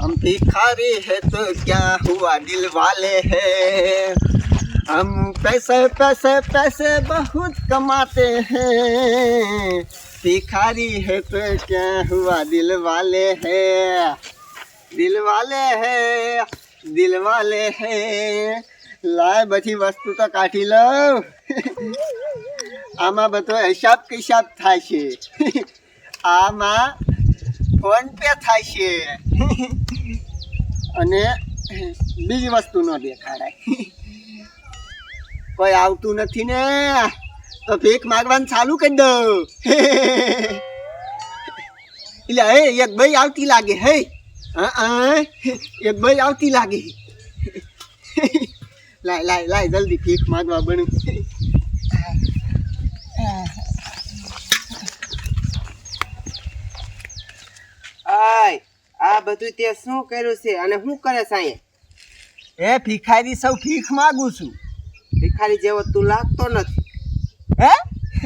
हम भिखारी है तो क्या हुआ दिल वाले हैं हम पैसे पैसे पैसे बहुत कमाते हैं भिखारी है तो क्या हुआ दिल वाले हैं દિલ વાલે હે દિલ વાલે હે લાય બધી વસ્તુ તો કાઢી લઉં આમાં બધો હિસાબ કિસાબ થાય છે આમાં ફોન પે થાય છે. અને બીજી વસ્તુ ન દેખાડાય. કોઈ આવતું નથી ને. તો ભીખ માગવાનું ચાલુ કરી દઉં. એટલે, હે, એક ભાઈ આવતી લાગે હે, હા. એક ભાઈ આવતી લાગે. લાય લાય લાય, જલ્દી ભીખ માગવા બનું. આય આ બધું તે શું કર્યું છે અને શું કરે છે અહીંયા? એ ભિખારી સૌ ભીખ માગું છું. ભિખારી જેવો તું લાગતો નથી. હે?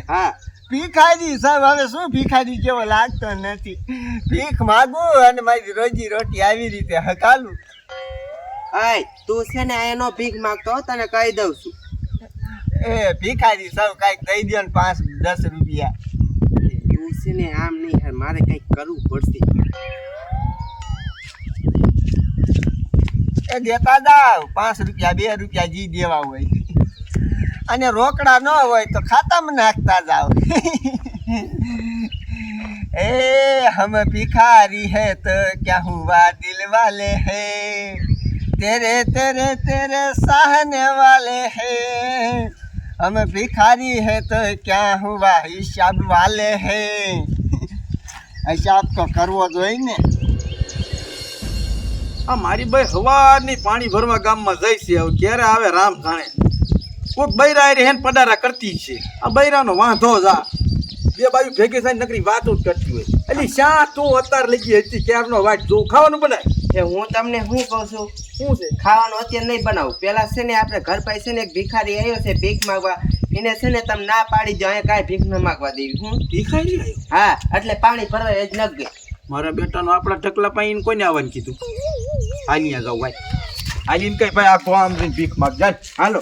હા. ભિખારી સાહેબ હવે શું ભિખારી જેવો લાગતો નથી? ભીખ માગું અને મારી રોજી રોટી આવી રીતે હકાલું. આય તું છે ને એનો ભીખ માંગતો તને કહી દઉં છું. એ ભિખારી સૌ કાંઈક દઈ દો ને પાંચ દસ રૂપિયા. છે ને આમ નહીં યાર મારે કંઈક કરવું પડશે. એ દેતા જાવ પાંચ રૂપિયા, બે રૂપિયા જી દેવા હોય. અને રોકડા ન હોય તો ખાતામાં નાખતા જાવ એ હમ ભિખારી હે તો ક્યાં હુવા દિલ વાલે હે? તેરે તેરે તેરે सहने વાલે હે. हम भिखारी है तो क्या हुआ हिसाब वाले हैं હિસાબ તો કરવો જોઈએ ને આ મારી ભાઈ હવારની પાણી ભરવા ગામમાં જાય છે હવે ક્યારે આવે રામ જાણે કોઈક બૈરા હારે હેન પડારા કરતી છે આ બૈરાનો વાંધો જા બે બાજુ ભેગી થઈને નકરી વાતો જ કરતી હોય એટલે શા તું અત્યારે લગી હતી ક્યારનો વાટ જો ખાવાનું બનાય એ હું તમને શું કહું છું? શું છે? ખાવાનું અત્યારે નહીં બનાવું. પેલા છે ને આપણે ઘર પાસે ને એક ભિખારી આવ્યો છે ભીખ માંગવા. એને છે ને તમે ના પાડી જો અહીંયા કાંઈ ભીખ ન માંગવા દેવી. હું? ભિખારી આવ્યો? હા એટલે પાણી ભરવા એ જ ન ગઈ. મારા બેટાનો આપણા ઢકલા પાઈને કોઈને આવવાનું કીધું? આની જાવ ભાઈ હાલીને કઈ ભાઈ આ આમ જઈને ભીખ માગ. જાય હાલો.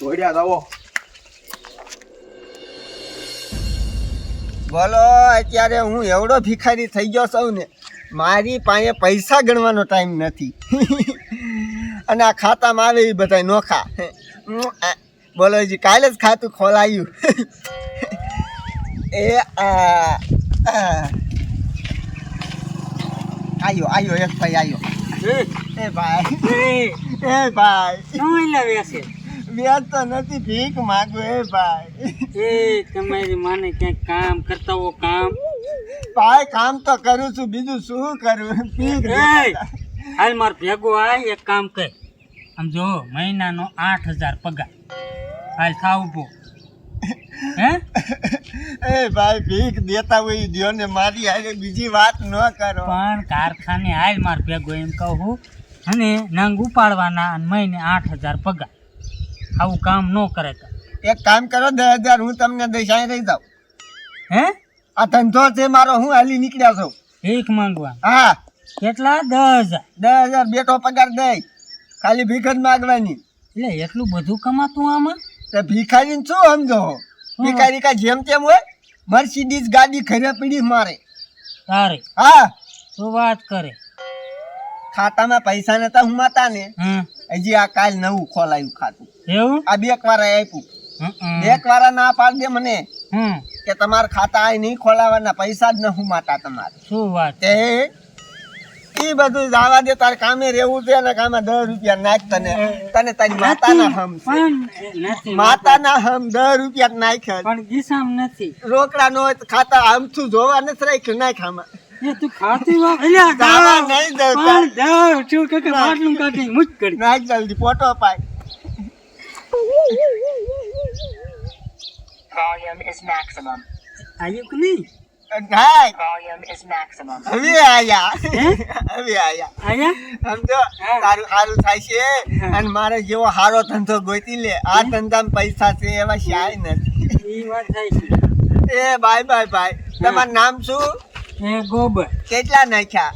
દોડ્યા આવો બોલો અત્યારે હું એવડો ભિખારી થઈ ગયો છું ને. મારી પાસે પૈસા ગણવાનો ટાઈમ નથી. અને આ ખાતામાં આવે એ બધા નોખા. બોલો જી કાલે જ ખાતું ખોલાયું. એ. આયો આયો એક ભાઈ આયો. એ ભાઈ. એ ભાઈ. વ્યાજ તો નથી ભીખ માગું એ ભાઈ. એ તમારી માને ક્યાંક કામ કરતા હો કામ. ભાઈ કામ તો કરું છું બીજું શું કરું? હાલ માર ભેગો આ એક કામ કર. આમ જો મહિનાનો આઠ હજાર પગાર. હાલ થાવ ઊભો હે? એ ભાઈ ભીખ દેતા હોય દ્યો ને મારી હારે બીજી વાત ન કરો. પણ કારખાને હાલ માર ભેગો એમ કહું અને નંગ ઉપાડવાના અને મહિને આઠ હજાર પગાર. આવું કામ ન કરે તો. એક કામ કરો દસ હજાર હું તમને દઈશ અહીં રહી જાઉં. હે? આ ધંધો છે મારો હું હાલી નીકળ્યા છું. ભીખ માંગવા. હા. કેટલા? દસ હજાર. દસ હજાર બેઠો પગાર દઈ. ખાલી ભીખ જ માગવાની. એટલે એટલું બધું કમાતું આમાં? તે ભિખારીને શું સમજો? ભિખારી કા જેમ તેમ હોય મર્સિડીઝ ગાડી ઘરે પડી મારે. તારે. હા. શું વાત કરે. ખાતામાં પૈસા નતા હુમાતા ને હજી આ કાલ નવું ખોલાયું ખાતું. એવું? આ બે વાળા આપ્યું. હમ બે વાળા ના પાડ દે મને. હમ. કે તમારા ખાતા અહીં નહીં ખોલાવાના પૈસા જ ન હુમાતા તમારે. શું વાત? તે એ બધું જવા દે તારે કામે રહેવું છે અને કામે દસ રૂપિયા નાખ તને. તને તારી માતાના હમ છે. માતાના હમ દસ રૂપિયા નાખ્યા પણ ગીસામ નથી. રોકડા નો હોય તો ખાતા આમથું જોવા નથી રાખ્યું નાખ આમાં. ફોટો પાય Volume is maximum. આયુ કે નહીં નાખ Volume is maximum. હવે આયા હે? હવે આયા આયા સમજો તારું સારું થાય છે. અને મારે જેવો સારો ધંધો ગોતી લે. આ ધંધામાં પૈસા છે એવા શાય નથી. એ વાત થાય છે. એ બાય બાય બાય. તમારું નામ શું? એ ગોબર. કેટલા નાખ્યા?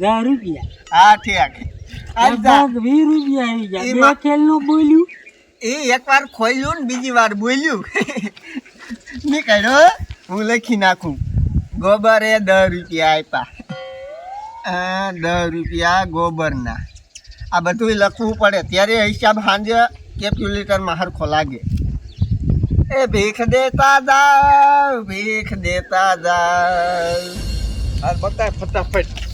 દસ રૂપિયા. હા ઠીક. આજ જા. લગભગ વીસ રૂપિયા આવી ગયા. બે એમાં- ખેલનું બોલ્યું. એ એકવાર ખોલ્યું ને બીજી વાર બોલ્યું. નીકળ્યો હું લખી નાખું. ગોબરે દસ રૂપિયા આપ્યા. દસ રૂપિયા ગોબરના. આ બધું લખવું પડે. ત્યારે હિસાબ સાંજે કેલ્ક્યુલેટરમાં હરખો લાગે. એ ભીખ દેતા જાવ, ભીખ દેતા જાવ. બતા ફટાફટ.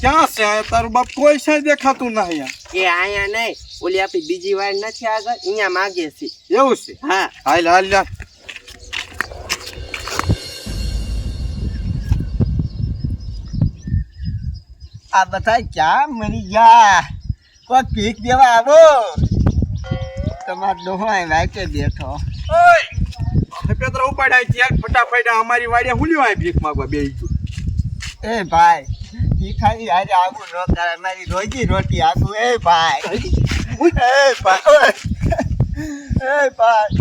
ક્યાં છે? તારું બાપ કોઈ છે દેખાતું ના અહીંયા. એ અહીંયા નહીં. ઓલી આપી બીજી વાર નથી આગળ. અહીંયા માગે છે. એવું છે? હા. હાલ હાલ આ બધા ક્યાં મરી ગયા? કોઈ ભીખ દેવા આવો. તમારો ડોહાય વાંચે બેઠો. ઓય! પેતરા ઉપાડાય ત્યાં ફટાફટ અમારી વાડિયા હુલ્યો આ ભીખ માંગવા બે એ ભાઈ ભીખારી હારે આવું ન કરે મારી રોજી રોટી આપું. એ ભાઈ. એ ભાઈ. એ ભાઈ.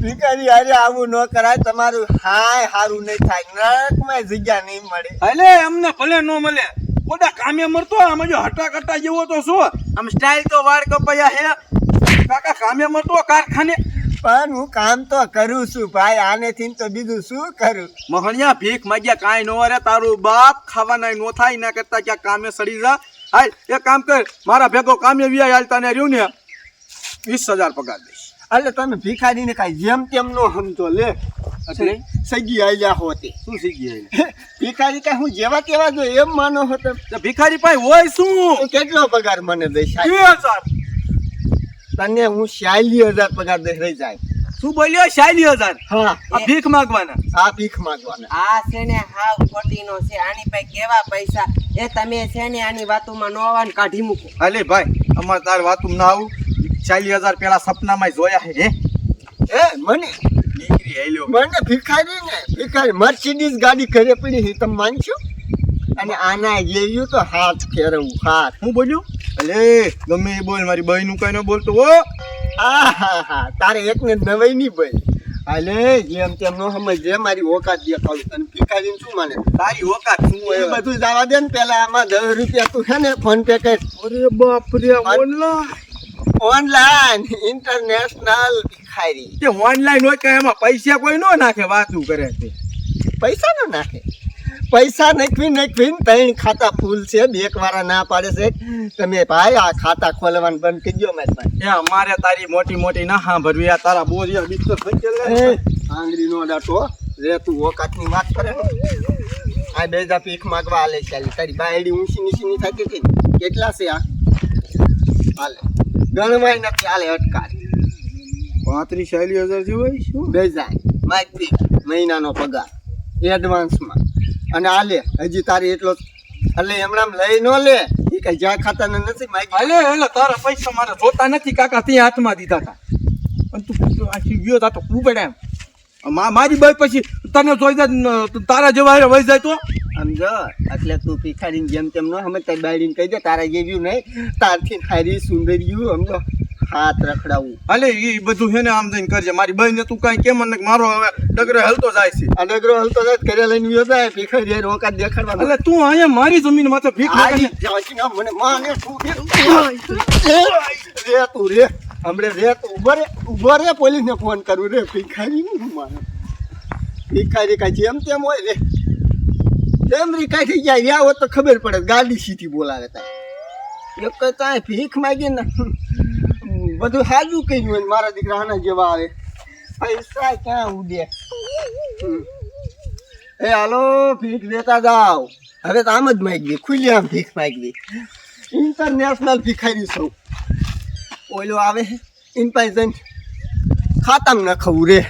ભીખારી હારે આવું ન કરાય. તમારું હાય હારું નહીં થાય. નરકમાં જગ્યા નહીં મળે. એટલે અમને ભલે ન મળે. કોડા કામે મરતો આમ જો હટા કટા જેવો તો શું? આમ સ્ટાઇલ તો વાળ કપાયા હે. કાકા કામે મરતો કારખાને. પણ હું કામ તો કરું છું ભાઈ આનેથી તો બીજું શું કરું? મોહણિયા ભીખ માગ્યા કાંઈ નો અરે તારું બાપ ખાવાના નો થાય ના કરતા ક્યાં કામે સડી જા. હાલ એ કામ કર મારા ભેગો કામે વ્યાય હાલ તને રહ્યું ને વીસ હજાર પગાર દઈશ. એટલે તમે ભિખારીને કાંઈ જેમ તેમ નો સમજો લે. એટલે? સગી આલ્યા હોતે. શું સગી આવી ભિખારી કાંઈ હું જેવા તેવા જો એમ માનો હતો ભિખારી પાસે હોય શું? કેટલો પગાર મને દઈશ? બે હજાર. તને હું શાયલી હજાર પગાર દે રહી જાય. શું બોલ્યો? શાયલી હજાર? હા. આ ભીખ માંગવાના? આ ભીખ માંગવાના. આ છે ને હાવ ખોટીનો છે. આની પાસે કેવા પૈસા? એ તમે છે ને આની વાતોમાં નો આવવાને કાઢી મૂકો. અલે ભાઈ અમાર તાર વાતું ના આવું. ચાલી હજાર પેલા સપનામાં જોયા હે હે? એ મને દીકરી હેલ્યો મને ભિખારી ને ભિખારી. મર્સિડીઝ ગાડી ઘરે પડી છે તમે માનશો? અને આના જેવું તો હાથ ફેરવું હાથ. હું બોલ્યો? અલે ગમે એ બોલ મારી બહેનું કઈ ન બોલતો ઓ તારે હા ને નવાઈ નહીં ભાઈ. હાલે જેમ તેમ નો સમજે મારી ઓકાત દેખાડું તને ભિખારીને શું માને? તારી ઓકાત શું એ હોય બધું જવા દે ને પેલા આમાં દસ રૂપિયા તું છે ને ફોન પે કર. અરે બાપ રે ઓનલાઈન ઓનલાઈન ઇન્ટરનેશનલ ભિખારી. તે ઓનલાઈન હોય કે એમાં પૈસા કોઈ નો નાખે વાતું કરે છે પૈસા નો નાખે. પૈસા નાખવી નાખવી ત્રણ ખાતા ફૂલ છે બે વાળા ના પાડે છે. તમે ભાઈ આ ખાતા ખોલવાનું બંધ કરી દો મારી એ અમારે તારી મોટી મોટી ના સાંભળવી આ તારા બોરિયા બિસ્તર થઈ એ, આંગળી નો દાટો રે તું ઓકાતની વાત કરે આ બે જા પીખ માગવા હાલે ચાલે તારી બાયડી ઊંચી નીચી ની થતી હતી. કેટલા છે આ? હાલે. ગણવાય નથી હાલે અટકાર પાંત્રીસ ચાલીસ હજાર જેવું હોય શું? બે જાય. મારી મહિનાનો પગાર. એડવાન્સમાં અને આ લે હજી તારી એટલો એટલે એમણામ લઈ ન લે. એ કઈ જ્યાં ખાતાને નથી હાલે એટલે તારા પૈસા મારે જોતા નથી કાકા તે હાથમાં દીધા હતા પણ તું આખી ગયો તા તો ઉપડે એમ. મા- મારી બાઈ પછી તને જોઈ જાય તારા જેવા વહી જાય તો? સમજો એટલે તું ભિખારીને જેમ તેમ ન સમજ તારી બાયડીને કહી દે તારા જેવ્યું નહીં. તારથી હારી સુંદર્યું સમજો. હાથ રખડાવું. અલે એ બધું છે ને આમ જઈને કરજે. મારી બહેને તું કાંઈ કેમ ને મારો હવે ડગરો હલતો જાય છે. આ ડગરો હલતો જાય કરે લઈને વ્યો જાય ભિખારી હારે ઓકાત દેખાડવા એટલે તું અહીંયા મારી જમીન માથે ભીખ આરી માગે ના મને માને તું રે રે તું રે. હમણે રે તું. ઊભો રે ઊભો રે પોલીસ ને ફોન કરું. રે ભીખારી નું માને? ભીખારી કાંઈ જેમ તેમ હોય રે. તેમ રી કાંઈ થઈ જાય. યા હોત તો ખબર પડે ગાડી સીધી બોલાવે તા એક તો ત્યાં ભીખ માગી ને બધું સાજું કર્યું હોય મારા દીકરા જેવા આવે. પૈસા ક્યાં ઉડે. એ હાલો, ભીખ દેતા જાઓ. હવે તો આમ જ માગવી ખુલ્લી આમ ભીખ દે ઇન્ટરનેશનલ ભિખારી સૌ ઓલો આવે ઇન જઈને ખાતામાં ન ખવું રે.